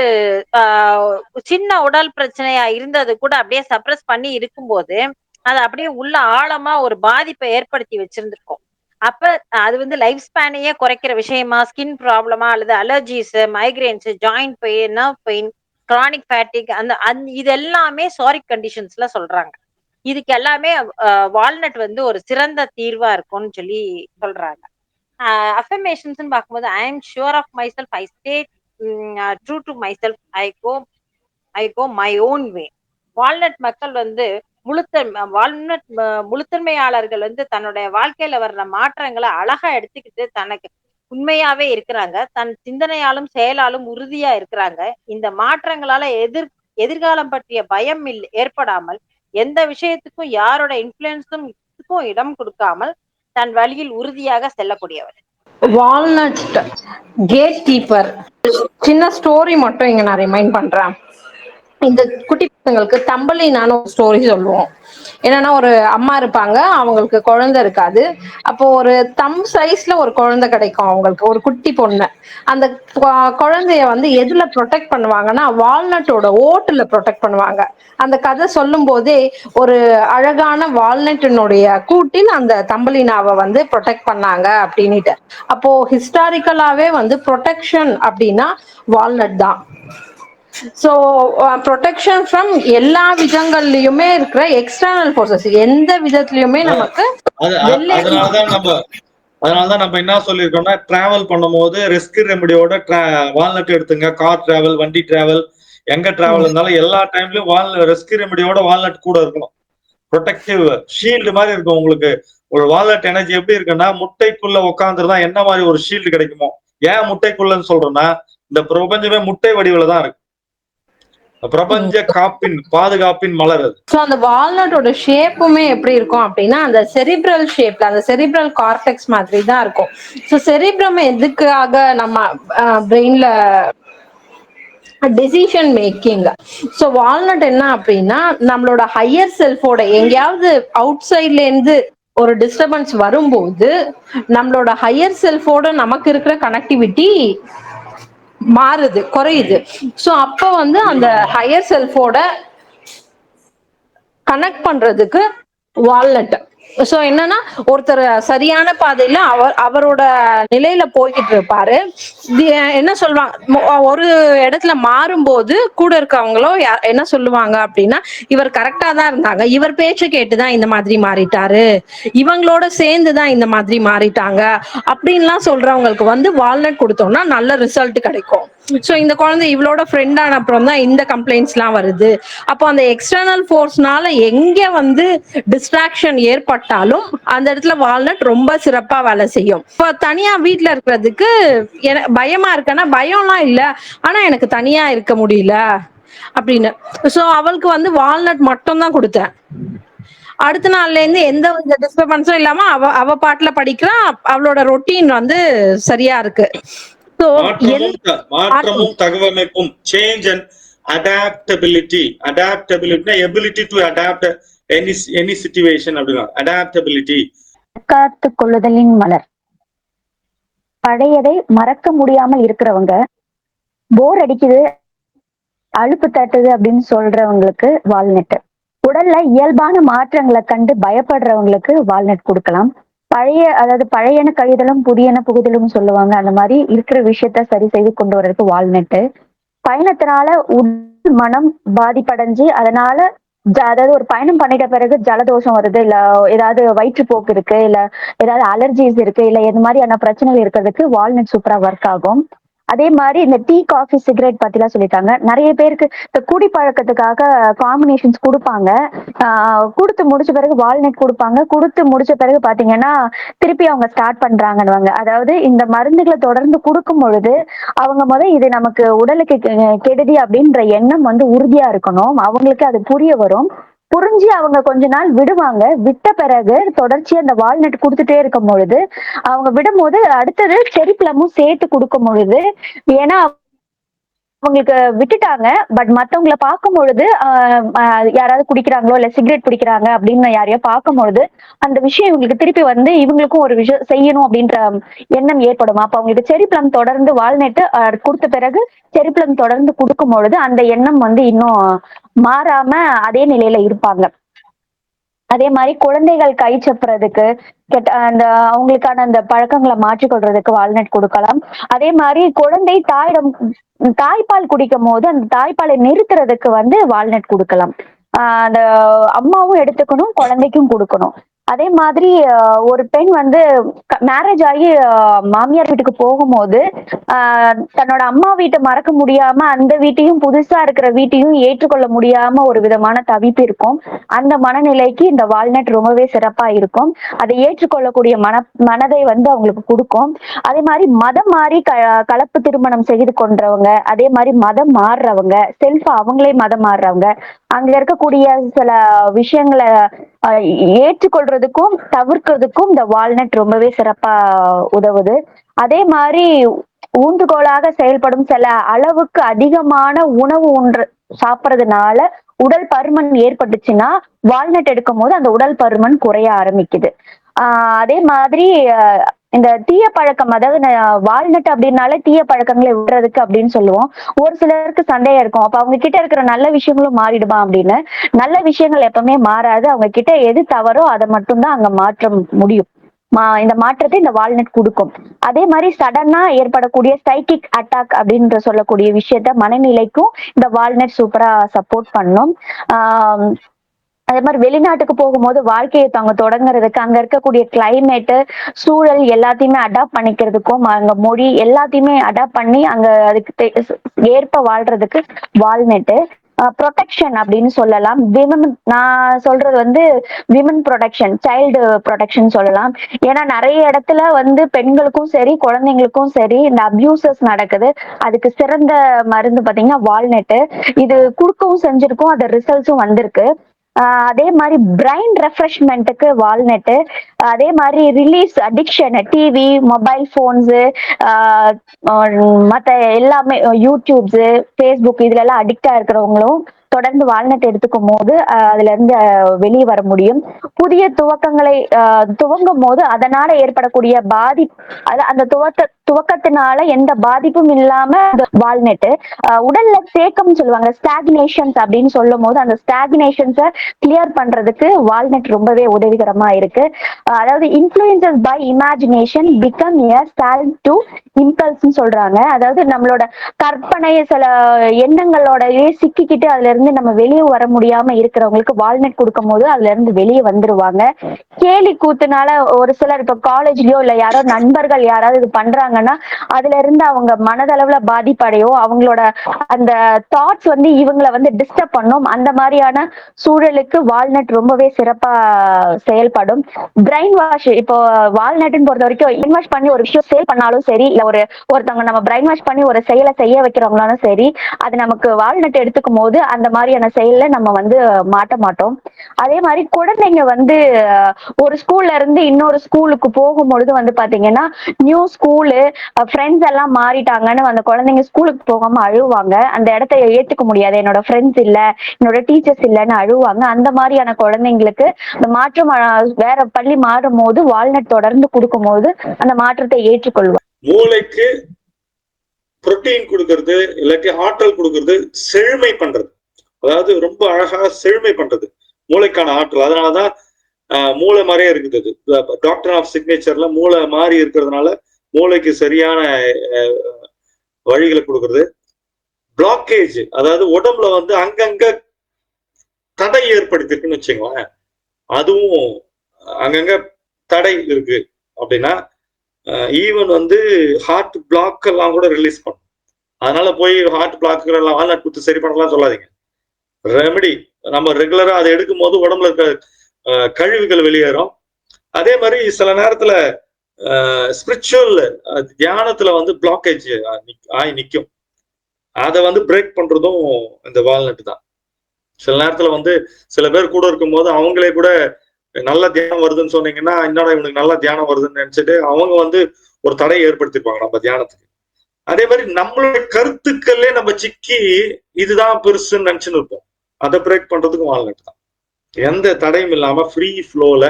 சின்ன உடல் பிரச்சனையா இருந்தது கூட அப்படியே சப்ரஸ் பண்ணி இருக்கும்போது அது அப்படியே உள்ள ஆழமா ஒரு பாதிப்பை ஏற்படுத்தி வச்சிருந்திருக்கோம். அப்ப அது வந்து லைஃப் ஸ்பேனையே குறைக்கிற விஷயமா ஸ்கின் ப்ராப்ளமா அல்லது allergies migraines joint pain nerve pain chronic fatigue அந்த அந் இது எல்லாமே சாரிக் கண்டிஷன்ஸ்ல சொல்றாங்க. இதுக்கு எல்லாமே வால்நட் வந்து ஒரு சிறந்த தீர்வா இருக்கும்னு சொல்லி சொல்றாங்க. அஃபர்மேஷன்ஸ் பார்க்கும்போது I am sure of myself I state true to myself I go I go my own way walnut மக்கள் வந்து முழுத்தன் வால்நட் முழுத்தன்மையாளர்கள் வந்து தன்னுடைய வாழ்க்கையில வர்ற மாற்றங்களை அழகா எடுத்துக்கிட்டு தனக்கு உண்மையாவே இருக்கிறாங்க. தன் சிந்தனையாலும் செயலாலும் உறுதியா இருக்கிறாங்க. இந்த மாற்றங்களால எதிர் எதிர்காலம் பற்றிய பயம் இல் ஏற்படாமல் எந்த விஷயத்துக்கும் யாரோட இன்ஃபுளுன்ஸும் இடம் கொடுக்காமல் தன் வழியில் உறுதியாக செல்லக்கூடியவர். வால்நட் கேட் கீப்பர் சின்ன ஸ்டோரி மட்டும் இங்க நான் ரிமைண்ட் பண்றேன். இந்த குட்டி பசங்களுக்கு தம்பலினான ஒரு ஸ்டோரி சொல்லுவோம். என்னன்னா ஒரு அம்மா இருப்பாங்க. அவங்களுக்கு குழந்தை இருக்காது. அப்போ ஒரு தம் சைஸ்ல ஒரு குழந்தை கிடைக்கும் அவங்களுக்கு. ஒரு குட்டி பொண்ணு. அந்த குழந்தைய வந்து எதுல ப்ரொடெக்ட் பண்ணுவாங்கன்னா வால்நட்டோட ஓட்டுல ப்ரொடெக்ட் பண்ணுவாங்க. அந்த கதை சொல்லும் போதே ஒரு அழகான வால்நட்டினுடைய கூட்டில் அந்த தம்பலினாவை வந்து ப்ரொடெக்ட் பண்ணாங்க அப்படின்னுட்டு. அப்போ ஹிஸ்டாரிக்கலாவே வந்து ப்ரொடெக்ஷன் அப்படின்னா வால்நட் தான். ஸோ ப்ரொடெக்ஷன் ஃப்ரம் எல்லா விதங்கள்லயுமே இருக்கிற எக்ஸ்டர்னல் ஃபோர்ஸஸ் எந்த விதத்துலயுமே நமக்கு அதனாலதான் நம்ம அதனாலதான் நம்ம என்ன சொல்லியிருக்கோம்னா டிராவல் பண்ணும்போது ரெஸ்கியூ ரெமடியோட வால்நட் எடுத்துங்க. கார் டிராவல் வண்டி டிராவல் எங்க டிராவல் இருந்தாலும் எல்லா டைம்லயும் வால் ரெஸ்கியூ ரெமடியோட வால்நட் கூட இருக்கணும். ப்ரொடெக்டிவ் ஷீல்டு மாதிரி இருக்கும் உங்களுக்கு. ஒரு வால்நட் எனர்ஜி எப்படி இருக்குன்னா முட்டைக்குள்ள உட்காந்துருந்தா என்ன மாதிரி ஒரு ஷீல்டு கிடைக்குமோ? ஏன் முட்டைக்குள்ளன்னு சொல்றேன்னா இந்த பிரபஞ்சமே முட்டை வடிவில தான் இருக்கு. பிரபஞ்ச காப்பின் பாதுகாப்பின் மலர் ஸோ அந்த வால்நட்டோட ஷேப்புமே எப்படி இருக்கும் அப்படின்னா அந்த செரிப்ரல் ஷேப்ல அந்த செரிப்ரல் கார்டெக்ஸ் மாதிரி தான் இருக்கும். ஸோ செரிப்ரம் எதுக்காக நம்ம பிரெயின்ல டெசிஷன் மேக்கிங் ஸோ வால்நட் என்ன அப்படின்னா நம்மளோட ஹையர் செல்ஃபோட எங்கேயாவது அவுட் சைட்ல இருந்து ஒரு டிஸ்டர்பன்ஸ் வரும்போது நம்மளோட ஹையர் செல்ஃபோட நமக்கு இருக்கிற கனெக்டிவிட்டி மாறுது குறையுது. ஸோ அப்போ வந்து அந்த ஹையர் செல்ஃபோட கனெக்ட் பண்றதுக்கு வால்நட் சோ என்னன்னா ஒருத்தர் சரியான பாதையில அவர் அவரோட நிலையில போய்கிட்டு இருப்பாரு. என்ன சொல்லுவாங்க ஒரு இடத்துல மாறும்போது கூட இருக்கவங்களோ என்ன சொல்லுவாங்க அப்படின்னா இவர் கரெக்டா தான் இருந்தாங்க. இவர் பேச்சு கேட்டுதான் இந்த மாதிரி மாறிட்டாரு. இவங்களோட சேர்ந்து தான் இந்த மாதிரி மாறிட்டாங்க. அப்படின்லாம் சொல்றவங்களுக்கு வந்து வால்நட் கொடுத்தோம்னா நல்ல ரிசல்ட் கிடைக்கும். ஸோ இந்த குழந்தை இவளோட ஃப்ரெண்ட் ஆன அப்புறம் தான் இந்த கம்ப்ளைண்ட்ஸ்லாம் வருது. அப்போ அந்த எக்ஸ்டர்னல் ஃபோர்ஸ்னால எங்க வந்து டிஸ்ட்ராக்ஷன் ஏற்பட்டாலும் அந்த இடத்துல வால்நட் ரொம்ப சிறப்பா வேலை செய்யும். இப்போ தனியா வீட்ல இருக்கிறதுக்கு என பயமா இருக்கேன்னா பயம்லாம் இல்ல. ஆனா எனக்கு தனியா இருக்க முடியல அப்படின்னு. சோ அவளுக்கு வந்து வால்நட் மட்டும் தான் கொடுத்தேன். அடுத்த நாள்ல இருந்து எந்த வித டிஸ்டர்பன்ஸும் இல்லாம அவ அவ பாட்டுல படிக்கிறா. அவளோட ரொட்டீன் வந்து சரியா இருக்கு. மாற்றமும் தகவமைப்பும் change and adaptability adaptability ability to adapt any any situation அப்படின்னா அடாப்டபிலிட்டி காத்து கொள்ளுதலின் மலர். பழையதை மறக்க முடியாமல் இருக்கிறவங்க போர் அடிக்குது அலுப்பு தட்டுது அப்படின்னு சொல்றவங்களுக்கு வால்நெட் உடல்ல இயல்பான மாற்றங்களை கண்டு பயப்படுறவங்களுக்கு வால்நெட் கொடுக்கலாம். பழைய அதாவது பழையன கழிதலும் புதியன புகுதலும் சொல்லுவாங்க. அந்த மாதிரி இருக்கிற விஷயத்த சரி செய்து கொண்டு வர்றதுக்கு வால்நெட்டு பயணத்தினால உடல் மனம் பாதிப்படைஞ்சு அதனால அதாவது ஒரு பயணம் பண்ணிட்ட பிறகு ஜலதோஷம் வருது இல்ல ஏதாவது வயிற்றுப்போக்கு இருக்கு இல்ல ஏதாவது அலர்ஜிஸ் இருக்கு இல்ல எது மாதிரியான பிரச்சனைகள் இருக்கிறதுக்கு வால்நட் சூப்பரா ஒர்க் ஆகும். அதே மாதிரி இந்த டீ காஃபி சிகரெட் பத்திலாம் சொல்லிட்டாங்க. நிறைய பேருக்கு இந்த குடி பழக்கத்துக்காக காம்பினேஷன்ஸ் கொடுப்பாங்க. கொடுத்து முடிச்ச பிறகு வால்நட் கொடுப்பாங்க. கொடுத்து முடிச்ச பிறகு பாத்தீங்கன்னா திருப்பி அவங்க ஸ்டார்ட் பண்றாங்கன்னு அதாவது இந்த மருந்துகளை தொடர்ந்து கொடுக்கும் பொழுது அவங்க முதல் இது நமக்கு உடலுக்கு கெடுதி அப்படின்ற எண்ணம் வந்து உறுதியா இருக்கணும். அவங்களுக்கு அது புரிய வரும். புரிஞ்சு அவங்க கொஞ்ச நாள் விடுவாங்க. விட்ட பிறகு தொடர்ச்சி அந்த வால்நட் கொடுத்துட்டே இருக்கும் பொழுது அவங்க விடும்போது அடுத்தது செரி பிளமும் சேர்த்து கொடுக்கும் பொழுது ஏன்னா அவங்களுக்கு விட்டுட்டாங்க. பட் மத்தவங்கள பார்க்கும் பொழுது ஆஹ் யாராவது குடிக்கிறாங்களோ இல்ல சிகரெட் பிடிக்கிறாங்க அப்படின்னு யாரையோ பார்க்கும் பொழுது அந்த விஷயம் இவங்களுக்கு திருப்பி வந்து இவங்களுக்கும் ஒரு விஷயம் செய்யணும் அப்படின்ற எண்ணம் ஏற்படும். அப்ப அவங்களுக்கு செரி பிளம் தொடர்ந்து வால்நெட் கொடுத்த பிறகு செரி தொடர்ந்து கொடுக்கும் பொழுது அந்த எண்ணம் வந்து இன்னும் மாறாம அதே நிலையில இருப்பாங்க. அதே மாதிரி குழந்தைகள் கை சப்புறதுக்கு கெட்ட அந்த அவங்களுக்கான அந்த பழக்கங்களை மாற்றிக்கொள்றதுக்கு வால்நட் கொடுக்கலாம். அதே மாதிரி குழந்தை தாயிடம் தாய்ப்பால் குடிக்கும் போது அந்த தாய்ப்பாலை நிறுத்துறதுக்கு வந்து வால்நட் கொடுக்கலாம். ஆஹ் அந்த அம்மாவும் எடுத்துக்கணும் குழந்தைக்கும் கொடுக்கணும். அதே மாதிரி ஒரு பெண் வந்து மேரேஜ் ஆகி மாமியார் வீட்டுக்கு போகும்போது ஆஹ் தன்னோட அம்மா வீட்டை மறக்க முடியாம அந்த வீட்டையும் புதுசா இருக்கிற வீட்டையும் ஏற்றுக்கொள்ள முடியாம ஒரு விதமான தவிப்பு இருக்கும். அந்த மனநிலைக்கு இந்த வால்நட் ரொம்பவே சிறப்பா இருக்கும். அதை ஏற்றுக்கொள்ளக்கூடிய மன மனதை வந்து அவங்களுக்கு கொடுக்கும். அதே மாதிரி மதம் மாறி க கலப்பு திருமணம் செய்து கொண்டவங்க அதே மாதிரி மதம் மாறுறவங்க செல்ஃபா அவங்களே மதம் மாறுறவங்க அங்க இருக்கக்கூடிய சில விஷயங்களை ஏற்றுக்கொள்றதுக்கும் தவிர்க்கிறதுக்கும் இந்த வால்நட் ரொம்பவே சிறப்பா உதவுது. அதே மாதிரி ஊன்றுகோலாக செயல்படும் சில அளவுக்கு அதிகமான உணவு உண்ற சாப்பிட்றதுனால உடல் பருமன் ஏற்பட்டுச்சுன்னா வால்நட் எடுக்கும் போது அந்த உடல் பருமன் குறைய ஆரம்பிக்குது. ஆஹ் அதே மாதிரி இந்த தீய பழக்கம் அதாவது வால்நட் அப்படின்னாலே தீய பழக்கங்களை விடுறதுக்கு அப்படின்னு சொல்லுவோம். ஒரு சிலருக்கு சண்டையா இருக்கும். அப்ப அவங்க கிட்ட இருக்கிற நல்ல விஷயங்களும் மாறிடுமா அப்படின்னு? நல்ல விஷயங்கள் எப்பவுமே மாறாது. அவங்க கிட்ட எது தவறோ அதை மட்டும்தான் அங்க மாற்ற முடியும். மா இந்த மாற்றத்தை இந்த வால்நட் கொடுக்கும். அதே மாதிரி சடனா ஏற்படக்கூடிய சைக்கிக் அட்டாக் அப்படின்ற சொல்லக்கூடிய விஷயத்த மனநிலைக்கும் இந்த வால்நட் சூப்பரா சப்போர்ட் பண்ணும். ஆஹ் அதே மாதிரி வெளிநாட்டுக்கு போகும்போது வாழ்க்கையை தாங்க தொடங்குறதுக்கு அங்க இருக்கக்கூடிய கிளைமேட்டு சூழல் எல்லாத்தையுமே அடாப்ட் பண்ணிக்கிறதுக்கும் அங்க மொழி எல்லாத்தையுமே அடாப்ட் பண்ணி அங்க அதுக்கு ஏற்ப வாழ்றதுக்கு வால்நெட்டு ப்ரொடெக்ஷன் அப்படின்னு சொல்லலாம். விமன் நான் சொல்றது வந்து விமன் ப்ரொடெக்ஷன் சைல்டு ப்ரொடெக்ஷன் சொல்லலாம். ஏன்னா நிறைய இடத்துல வந்து பெண்களுக்கும் சரி குழந்தைங்களுக்கும் சரி இந்த அபியூசஸ் நடக்குது. அதுக்கு சிறந்த மருந்து பாத்தீங்கன்னா வால்நெட்டு இது குடுக்கவும் செஞ்சிருக்கும் அது ரிசல்ட்ஸும் வந்திருக்கு. அதே மாதிரி பிரைன் ரெஃப்ரெஷ்மெண்ட்டுக்கு வால்நட்டு அதே மாதிரி release addiction TV mobile phones மற்ற எல்லாமே யூடியூப்ஸு ஃபேஸ்புக் இதுல எல்லாம் அடிக்டா இருக்கிறவங்களும் தொடர்ந்து வால்நட் எடுத்துக்கும் போது அதுல இருந்து வெளியே வர முடியும். புதிய துவக்கங்களை துவங்கும் போது அதனால ஏற்படக்கூடிய பாதி அந்த துவக்க துவக்கத்தினால எந்த பாதிப்பும் இல்லாம வால்நெட்டு உடல்ல தேக்கம் சொல்லுவாங்க ஸ்டாக்னேஷன்ஸ் அப்படின்னு சொல்லும் போது அந்த ஸ்டாக்னேஷன்ஸை கிளியர் பண்றதுக்கு வால்நட் ரொம்பவே உதவிகரமா இருக்கு. அதாவது influences by imagination become a stall to impulse சொல்றாங்க. அதாவது நம்மளோட கற்பனை சில எண்ணங்களோடயே சிக்கிக்கிட்டு அதுல இருந்து நம்ம வெளியே வர முடியாம இருக்கிறவங்களுக்கு வால்நட் கொடுக்கும் போது அதுல இருந்து வெளியே வந்துருவாங்க. கேலி கூத்துனால ஒரு சிலர் இப்ப காலேஜ்லயோ இல்ல யாரோ நண்பர்கள் யாராவது இது பண்றாங்கன்னா அதுல இருந்து அவங்க மனதளவுல பாதிப்படையோ அவங்களோட அந்த தாட்ஸ் வந்து இவங்களை வந்து டிஸ்டர்ப் பண்ணும். அந்த மாதிரியான சூழலுக்கு வால்நட் ரொம்பவே சிறப்பா செயல்படும். பிரைன் வாஷ் இப்போ வால்நட்னு பொறுத்த வரைக்கும் இன்வெஸ்ட் பண்ணி ஒரு விஷயம் சேல் பண்ணாலும் சரி இல்ல ஒரு ஒருத்தவங்க நம்ம பிரைன் வாஷ் பண்ணி ஒரு செயலை செய்ய வைக்கிறவங்களாலும் சரி அது நமக்கு வால்நட் எடுத்துக்கும் போது அந்த மாதிரியான செயல்ல நம்ம வந்து மாட்ட மாட்டோம். அதே மாதிரி குழந்தைங்க வந்து ஒரு ஸ்கூல்ல இருந்து இன்னொரு ஸ்கூலுக்கு போகும்பொழுது வந்து பாத்தீங்கன்னா நியூ ஸ்கூலு ஃப்ரெண்ட்ஸ் எல்லாம் மாறிட்டாங்கன்னு அந்த குழந்தைங்க ஸ்கூலுக்கு போகாம அழுவாங்க. அந்த இடத்த ஏத்துக்க முடியாது. என்னோட ஃப்ரெண்ட்ஸ் இல்ல என்னோட டீச்சர்ஸ் இல்லைன்னு அழுவாங்க. அந்த மாதிரியான குழந்தைங்களுக்கு அந்த மாற்றம் வேற பள்ளி மாறும் போது வால்நட் தொடர்ந்து கொடுக்கும் போது அந்த மாற்றத்தை ஏற்றுக்கொள்வாங்க. மூளைக்கு புரோட்டீன் கொடுக்கறது இல்லாட்டி ஆற்றல் கொடுக்கறது செழுமை பண்றது. அதாவது ரொம்ப அழகா செழுமை பண்றது மூளைக்கான ஆற்றல். அதனாலதான் மூளை மாதிரியே இருக்குது டாக்டர் ஆஃப் சிக்னேச்சர்ல மூளை மாறி இருக்கிறதுனால மூளைக்கு சரியான வழிகளை கொடுக்கறது. பிளாக்கேஜ் அதாவது உடம்புல வந்து அங்கங்க தடை ஏற்படுத்திருக்குன்னு வச்சுக்கோங்களேன். அதுவும் அங்கங்க தடை இருக்கு அப்படின்னா ஈவன் வந்து ஹார்ட் பிளாக் எல்லாம் கூட ரிலீஸ் பண்ணும். அதனால போய் ஹார்ட் பிளாக் எல்லாம் வால்நட் குத்து சரி பண்ணலாம் சொல்லாதீங்க. ரெமெடி நம்ம ரெகுலரா அதை எடுக்கும் போது உடம்புல இருக்க கழிவுகள் வெளியேறும். அதே மாதிரி சில நேரத்துல ஸ்பிரிச்சுவல் தியானத்துல வந்து பிளாக்கேஜ் ஆகி நிற்கும் அதை வந்து பிரேக் பண்றதும் இந்த வால்நட் தான். சில நேரத்துல வந்து சில பேர் கூட இருக்கும்போது அவங்களே கூட நல்ல தியானம் வருதுன்னு சொன்னீங்கன்னா என்னடா இவனுக்கு நல்ல தியானம் வருதுன்னு நினைச்சிட்டு அவங்க வந்து ஒரு தடையை ஏற்படுத்திருப்பாங்க நம்ம தியானத்துக்கு. அதே மாதிரி நம்மளுடைய கருத்துக்கள்லேயே நம்ம சிக்கி இதுதான் பெருசுன்னு நினைச்சுன்னு இருப்போம். அதை பிரேக் பண்றதுக்கும் வால்நட் தான் எந்த தடையும் இல்லாம ஃப்ரீ ஃப்ளோல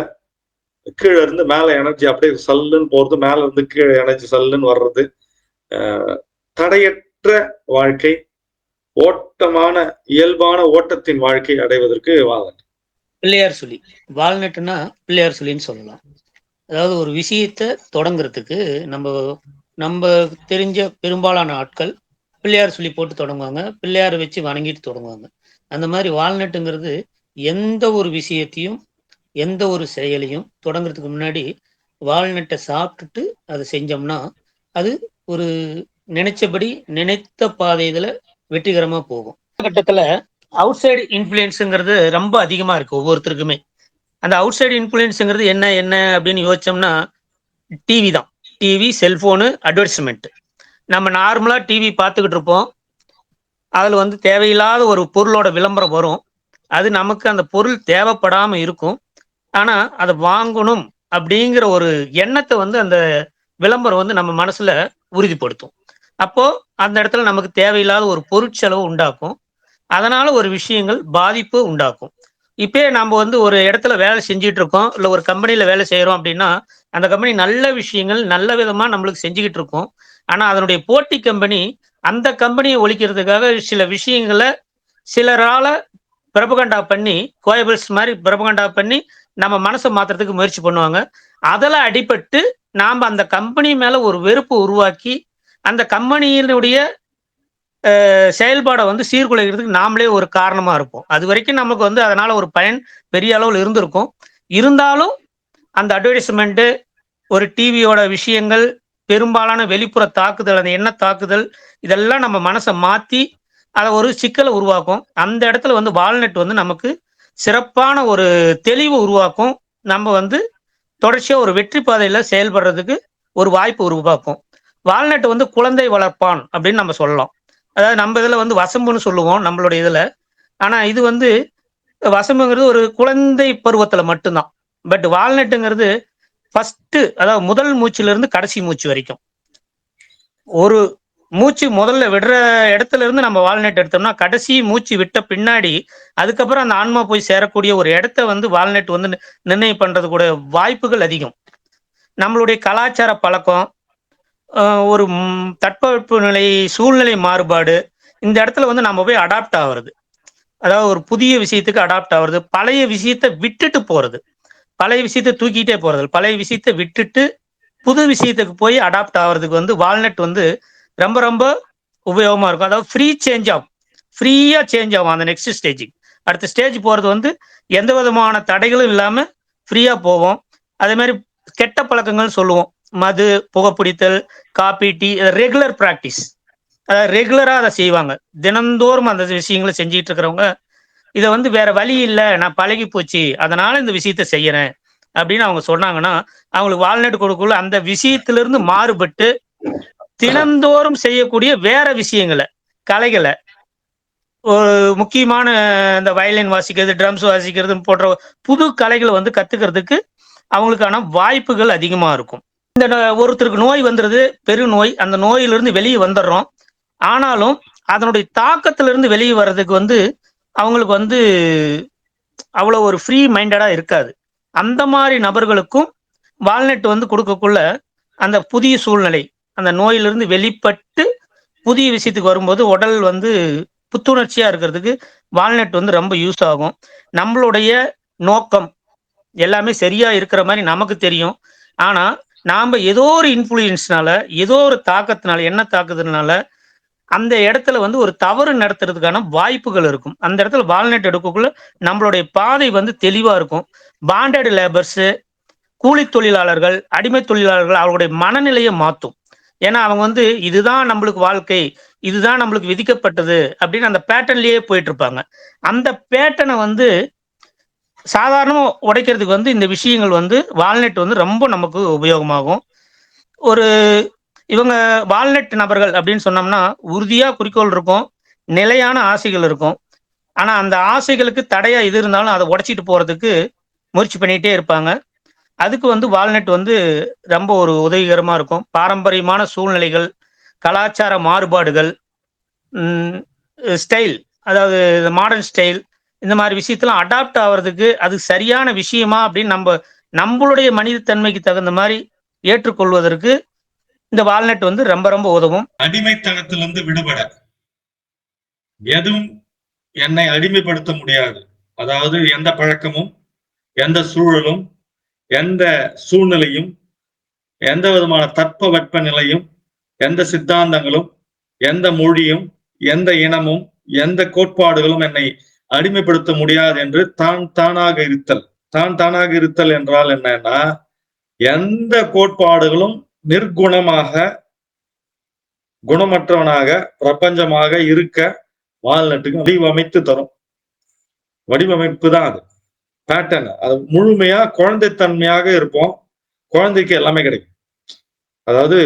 கீழே இருந்து மேல எனர்ஜி அப்படியே சல்லுன்னு போறது மேல இருந்து கீழே எனர்ஜி சல்லுன்னு வர்றது தடையற்ற வாழ்க்கை ஓட்டமான இயல்பான ஓட்டத்தின் வாழ்க்கை அடைவதற்கு வால்நட் பிள்ளையார் சொல்லி வால்நட்னா பிள்ளையார் சொல்லின்னு சொல்லலாம். அதாவது ஒரு விஷயத்தை தொடங்குறதுக்கு நம்ம நம்ம தெரிஞ்ச பெரும்பாலான ஆட்கள் பிள்ளையார் சொல்லி போட்டு தொடங்குவாங்க. பிள்ளையாரை வச்சு வணங்கிட்டு தொடங்குவாங்க. அந்த மாதிரி வால்நட்டுங்கிறது எந்த ஒரு விஷயத்தையும் எந்த ஒரு செயலையும் தொடங்குறதுக்கு முன்னாடி வால்நட்டை சாப்பிட்டுட்டு அதை செஞ்சோம்னா அது ஒரு நினைச்சபடி நினைத்த பாதையில வெற்றிகரமா போகும். கட்டத்துல அவுட் சைடு இன்ஃபுளுன்ஸுங்கிறது ரொம்ப அதிகமா இருக்கு ஒவ்வொருத்தருக்குமே. அந்த அவுட் சைடு இன்ஃபுளுன்ஸுங்கிறது என்ன என்ன அப்படின்னு யோசிச்சோம்னா டிவி தான். டிவி செல்போனு அட்வர்டைஸ்மெண்ட் நம்ம நார்மலா டிவி பார்த்துக்கிட்டு இருப்போம். அதில் வந்து தேவையில்லாத ஒரு பொருளோட விளம்பரம் வரும். அது நமக்கு அந்த பொருள் தேவைப்படாமல் இருக்கும். ஆனால் அதை வாங்கணும் அப்படிங்கிற ஒரு எண்ணத்தை வந்து அந்த விளம்பரம் வந்து நம்ம மனசில் உறுதிப்படுத்தும். அப்போது அந்த இடத்துல நமக்கு தேவையில்லாத ஒரு பொருட்செலவு உண்டாக்கும். அதனால் ஒரு விஷயங்கள் பாதிப்பு உண்டாக்கும். இப்போ நம்ம வந்து ஒரு இடத்துல வேலை செஞ்சுட்டு இருக்கோம். இல்லை ஒரு கம்பெனியில் வேலை செய்கிறோம் அப்படின்னா அந்த கம்பெனி நல்ல விஷயங்கள் நல்ல விதமாக நம்மளுக்கு செஞ்சுக்கிட்டு இருக்கோம். ஆனால் அதனுடைய போட்டி கம்பெனி அந்த கம்பெனியை ஒழிக்கிறதுக்காக சில விஷயங்களை சிலரால பிரபகண்டா பண்ணி கோயபிள்ஸ் மாதிரி பிரபகண்டா பண்ணி நம்ம மனசை மாத்துறதுக்கு முயற்சி பண்ணுவாங்க. அதில் அடிபட்டு நாம் அந்த கம்பெனி மேல ஒரு வெறுப்பு உருவாக்கி அந்த கம்பெனியினுடைய செயல்பாடை வந்து சீர்குலைக்கிறதுக்கு நாமளே ஒரு காரணமா இருப்போம். அது வரைக்கும் நமக்கு வந்து அதனால ஒரு பயன் பெரிய அளவில் இருந்திருக்கும். இருந்தாலும் அந்த அட்வர்டைஸ்மெண்ட்டு ஒரு டிவியோட விஷயங்கள் பெரும்பாலான வெளிப்புற தாக்குதல் அந்த எண்ண தாக்குதல் இதெல்லாம் நம்ம மனசை மாற்றி அதை ஒரு சிக்கலை உருவாக்கும். அந்த இடத்துல வந்து வால்நட் வந்து நமக்கு சிறப்பான ஒரு தெளிவு உருவாக்கும். நம்ம வந்து தொடர்ச்சியாக ஒரு வெற்றி பாதையில் செயல்படுறதுக்கு ஒரு வாய்ப்பு உருவாக்கும். வால்நட் வந்து குழந்தை வளர்ப்பான் அப்படின்னு நம்ம சொல்லலாம். அதாவது நம்ம இதில் வந்து வசம்புன்னு சொல்லுவோம் நம்மளுடைய இதில். ஆனால் இது வந்து வசம்புங்கிறது ஒரு குழந்தை பருவத்தில் மட்டும்தான். பட் வால்நட்டுங்கிறது ஃபர்ஸ்ட் அதாவது முதல் மூச்சுல இருந்து கடைசி மூச்சு வரைக்கும். ஒரு மூச்சு முதல்ல விடுற இடத்துல இருந்து நம்ம வால்நட் எடுத்தோம்னா கடைசி மூச்சு விட்ட பின்னாடி அதுக்கப்புறம் அந்த ஆன்மா போய் சேரக்கூடிய ஒரு இடத்த வந்து வால்நட் வந்து நிர்ணயம் பண்றது கூட வாய்ப்புகள் அதிகம். நம்மளுடைய கலாச்சார பழக்கம் ஒரு ம், தட்பவெப்ப நிலை சூழ்நிலை மாறுபாடு இந்த இடத்துல வந்து நம்ம போய் அடாப்ட் ஆகுறது. அதாவது ஒரு புதிய விஷயத்துக்கு அடாப்ட் ஆகுறது பழைய விஷயத்தை விட்டுட்டு போறது. பழைய விஷயத்தை தூக்கிட்டே போறது. பழைய விஷயத்தை விட்டுட்டு புது விஷயத்துக்கு போய் அடாப்ட் ஆகுறதுக்கு வந்து வால்நட் வந்து ரொம்ப ரொம்ப உபயோகமா இருக்கும். அதாவது ஃப்ரீ சேஞ்ச் ஆகும் ஃப்ரீயா சேஞ்ச் ஆகும் அந்த நெக்ஸ்ட் ஸ்டேஜுக்கு அடுத்த ஸ்டேஜ் போறது வந்து எந்த விதமான தடைகளும் இல்லாம ஃப்ரீயா போவோம் அதே மாதிரி கெட்ட பழக்கங்கள் சொல்லுவோம். மது புகைப்பிடித்தல் காப்பி டீ ரெகுலர் ப்ராக்டிஸ் அதாவது ரெகுலரா அதை செய்வாங்க. தினந்தோறும் அந்த விஷயங்களை செஞ்சுட்டு இருக்கிறவங்க இதை வந்து வேற வழி இல்லை நான் பழகி போச்சு அதனால இந்த விஷயத்த செய்யறேன் அப்படின்னு அவங்க சொன்னாங்கன்னா அவங்களுக்கு வால்நட் கொடுக்கல அந்த விஷயத்திலிருந்து மாறுபட்டு தினந்தோறும் செய்யக்கூடிய வேற விஷயங்களை கலைகளை. ஒரு முக்கியமான இந்த வயலின் வாசிக்கிறது ட்ரம்ஸ் வாசிக்கிறது போன்ற புது கலைகளை வந்து கத்துக்கிறதுக்கு அவங்களுக்கான வாய்ப்புகள் அதிகமா இருக்கும். இந்த நோ- ஒருத்தருக்கு நோய் வந்துடுது பெரு நோய் அந்த நோயிலிருந்து வெளியே வந்துடுறோம். ஆனாலும் அதனுடைய தாக்கத்திலிருந்து வெளியே வர்றதுக்கு வந்து அவங்களுக்கு வந்து அவ்வளோ ஒரு ஃப்ரீ மைண்டடாக இருக்காது. அந்த மாதிரி நபர்களுக்கும் வால்நட் வந்து கொடுக்கக்குள்ள அந்த புதிய சூழ்நிலை அந்த நோயிலிருந்து வெளிப்பட்டு புதிய விஷயத்துக்கு வரும்போது உடல் வந்து புத்துணர்ச்சியாக இருக்கிறதுக்கு வால்நட் வந்து ரொம்ப யூஸ் ஆகும். நம்மளுடைய நோக்கம் எல்லாமே சரியாக இருக்கிற மாதிரி நமக்கு தெரியும். ஆனால் நாம் ஏதோ ஒரு இன்ஃப்ளூயன்ஸ்னால ஏதோ ஒரு தாக்கத்தினால என்ன தாக்குதல்னால அந்த இடத்துல வந்து ஒரு தவறு நடத்துறதுக்கான வாய்ப்புகள் இருக்கும். அந்த இடத்துல வால்நட் எடுக்கக்குள்ள நம்மளுடைய பாதை வந்து தெளிவா இருக்கும். பாண்டட் லேபர்ஸ் கூலி தொழிலாளர்கள் அடிமை தொழிலாளர்கள் அவர்களுடைய மனநிலையை மாற்றும் ஏன்னா அவங்க வந்து இதுதான் நம்மளுக்கு வாழ்க்கை இதுதான் நம்மளுக்கு விதிக்கப்பட்டது அப்படின்னு அந்த பேட்டர்ன்லயே போயிட்டு இருப்பாங்க அந்த பேட்டனை வந்து சாதாரணமாக உடைக்கிறதுக்கு வந்து இந்த விஷயங்கள் வந்து வால்நட் வந்து ரொம்ப நமக்கு உபயோகமாகும். ஒரு இவங்க வால்நட் நபர்கள் அப்படின்னு சொன்னோம்னா உறுதியாக குறிக்கோள் இருக்கும் நிலையான ஆசைகள் இருக்கும். ஆனால் அந்த ஆசைகளுக்கு தடையாக இது இருந்தாலும் அதை உடைச்சிட்டு போகிறதுக்கு முயற்சி பண்ணிகிட்டே இருப்பாங்க. அதுக்கு வந்து வால்நட் வந்து ரொம்ப ஒரு உதவிகரமாக இருக்கும். பாரம்பரியமான சூழ்நிலைகள் கலாச்சார மாறுபாடுகள் ஸ்டைல் அதாவது மாடர்ன் ஸ்டைல் இந்த மாதிரி விஷயத்தெல்லாம் அடாப்ட் ஆகிறதுக்கு அது சரியான விஷயமா அப்படின்னு நம்ம நம்மளுடைய மனிதத்தன்மைக்கு தகுந்த மாதிரி ஏற்றுக்கொள்வதற்கு இந்த வால்நட் வந்து ரொம்ப ரொம்ப உதவும். அடிமைத்தனத்திலிருந்து விடுபட. எதுவும் என்னை அடிமைப்படுத்த முடியாது. அதாவது எந்த பழக்கமும் எந்த சூழலும் எந்த சூழ்நிலையும் எந்த விதமான தட்ப வெப்ப நிலையும் எந்த சித்தாந்தங்களும் எந்த மொழியும் எந்த இனமும் எந்த கோட்பாடுகளும் என்னை அடிமைப்படுத்த முடியாது என்று தான் தானாக இருத்தல். தான் தானாக இருத்தல் என்றால் என்னன்னா எந்த கோட்பாடுகளும் நிர்குணமாக குணமற்றவனாக பிரபஞ்சமாக இருக்க வால்நட்டுக்கு வடிவமைத்து தரும். வடிவமைப்பு தான் அது. பேட்டர்ன் அது முழுமையா குழந்தைத்தன்மையாக இருப்போம். குழந்தைக்கு எல்லாமே கிடைக்கும். அதாவது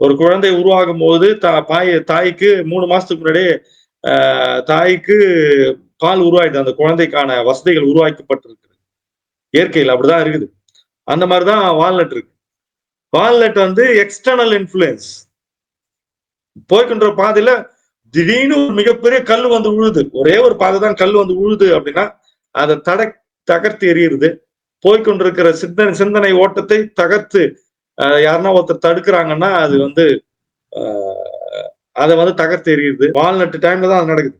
ஒரு குழந்தை உருவாகும் போது தா பாய் தாய்க்கு மூணு மாசத்துக்கு முன்னாடியே ஆஹ், தாய்க்கு பால் உருவாயிடுது. அந்த குழந்தைக்கான வசதிகள் உருவாக்கப்பட்டிருக்கிறது. இயற்கையில் அப்படிதான் இருக்குது. அந்த மாதிரிதான் வால்நட் இருக்கு வால்நட் வந்து எக்ஸ்டர்னல் இன்ஃப்ளூயன்ஸ் போய்கின்ற பாதையில திடீர்னு ஒரு மிகப்பெரிய கல் வந்து உழுது. ஒரே ஒரு பாதை தான் கல் வந்து உழுது அப்படின்னா அதை தட தகர்த்து எறியுது போய்கொண்டிருக்கிற சிந்தனை சிந்தனை ஓட்டத்தை தகர்த்து யாருன்னா ஒருத்தர் தடுக்கிறாங்கன்னா அது வந்து அதை வந்து தகர்த்து எறியுது வால்நட்டு டைம்ல தான் அது நடக்குது.